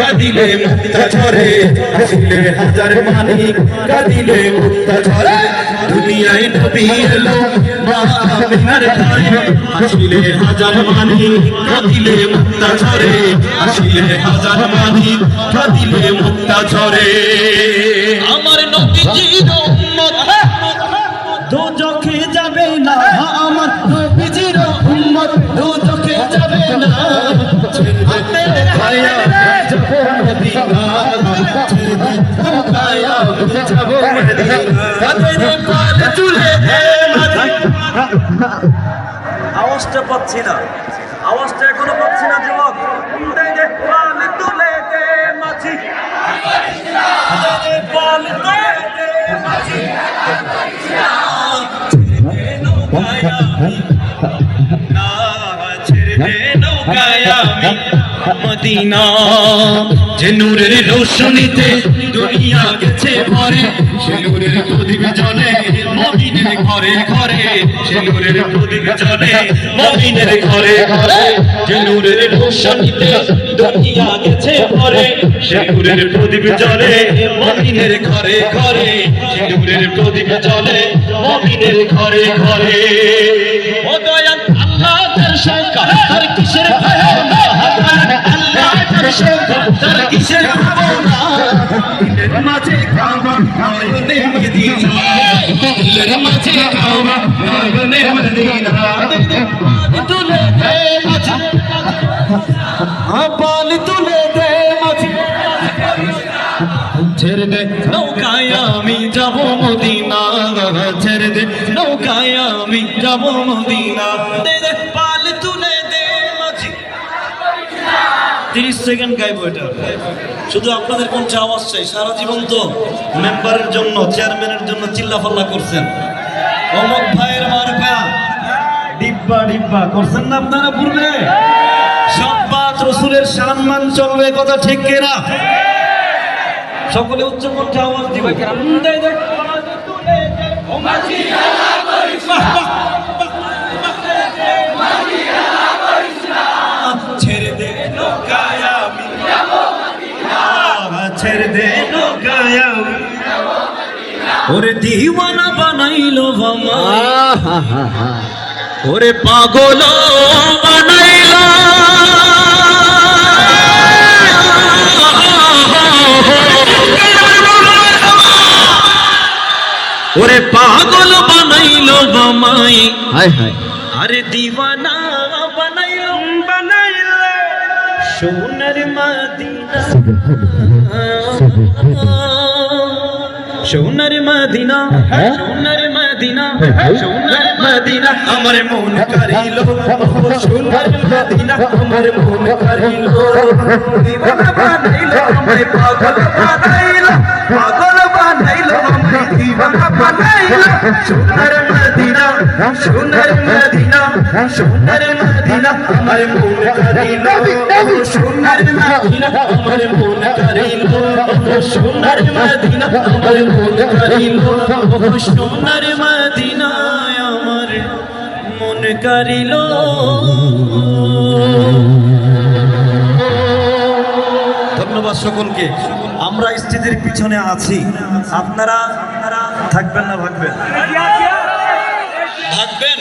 কাঁদিলে মুক্তা ঝরে। আসিলে হাজার মানি কাঁদিলে মুক্তা ঝরে। দুনিয়ায় নবী এলো মা আমিনার ঘরে। আসিলে হাজার মানি কাদিলে মুক্তা ঝরে। আসিলে হাজার মানি কাদিলে মুক্তা ঝরে। আওয়াজটা পাচ্ছি না। আওয়াজটা এখনও পাচ্ছি না যুবক। এই মদিনা, যে নূরের রোশনীতে দুনিয়া গেছে ভরে সে নূরের প্রদীপ জ্বলে মদিনের ঘরে ঘরে, সে নূরের প্রদীপ জ্বলে মদিনের ঘরে ঘরে, যে নূরের রোশনীতে দুনিয়া গেছে ভরে সে নূরের প্রদীপ জ্বলে মদিনের ঘরে ঘরে, সে নূরের প্রদীপ জ্বলে মদিনের ঘরে ঘরে। পাল তুলে দে ছেড়ে দে, নৌকায় আমি যাব মদিনা। ছেড়ে দে, নৌকায় আমি যাব মদিনা। তিরিশ সেকেন্ড গাইবো এটা। শুধু আপনাদের কণ্ঠে আওয়াজ চাই সারা জীবন তো মেম্বারের জন্য চেয়ারম্যানের জন্য চিল্লাফাল্লা করছেন। অমক ভাইয়ের মার্কা ডিব্বা ডিব্বা করছেন না আপনারা পূর্বে? সব্বাত রসুলের সম্মান চলবে কথা ঠিক কেনা? সকলে উচ্চ কণ্ঠে আওয়াজ দিবে। দে, ছেড়ে দে নৌকায় আমি ওরে দিওয়ানা বানাইলো বামা ওরে পাগল বানাইলো। ওরে পাগল বানাইলো বামাই হায় হায়। আরে দিওয়ানা সোনার মদিনা। সোনার মদিনা সোনার মদিনা সোনার মদিনা আমার মন করিল সোনার মদিনা আমার মন করিল দিওয়ানা বানাইল আমায় পাগল বানাইলো। সোনার মদিনা সোনার মদিনা সোনার মদিনা আমার মন করিল সোনার মদিনা আমার মন করিল সোনার মদিনা আমার মন করিল সোনার মদিনায় আমার মন করিল সকলকে আমরা স্টেজের পিছনে আছি। আপনারা থাকবেন না ভাগবেন। ভাগবেন?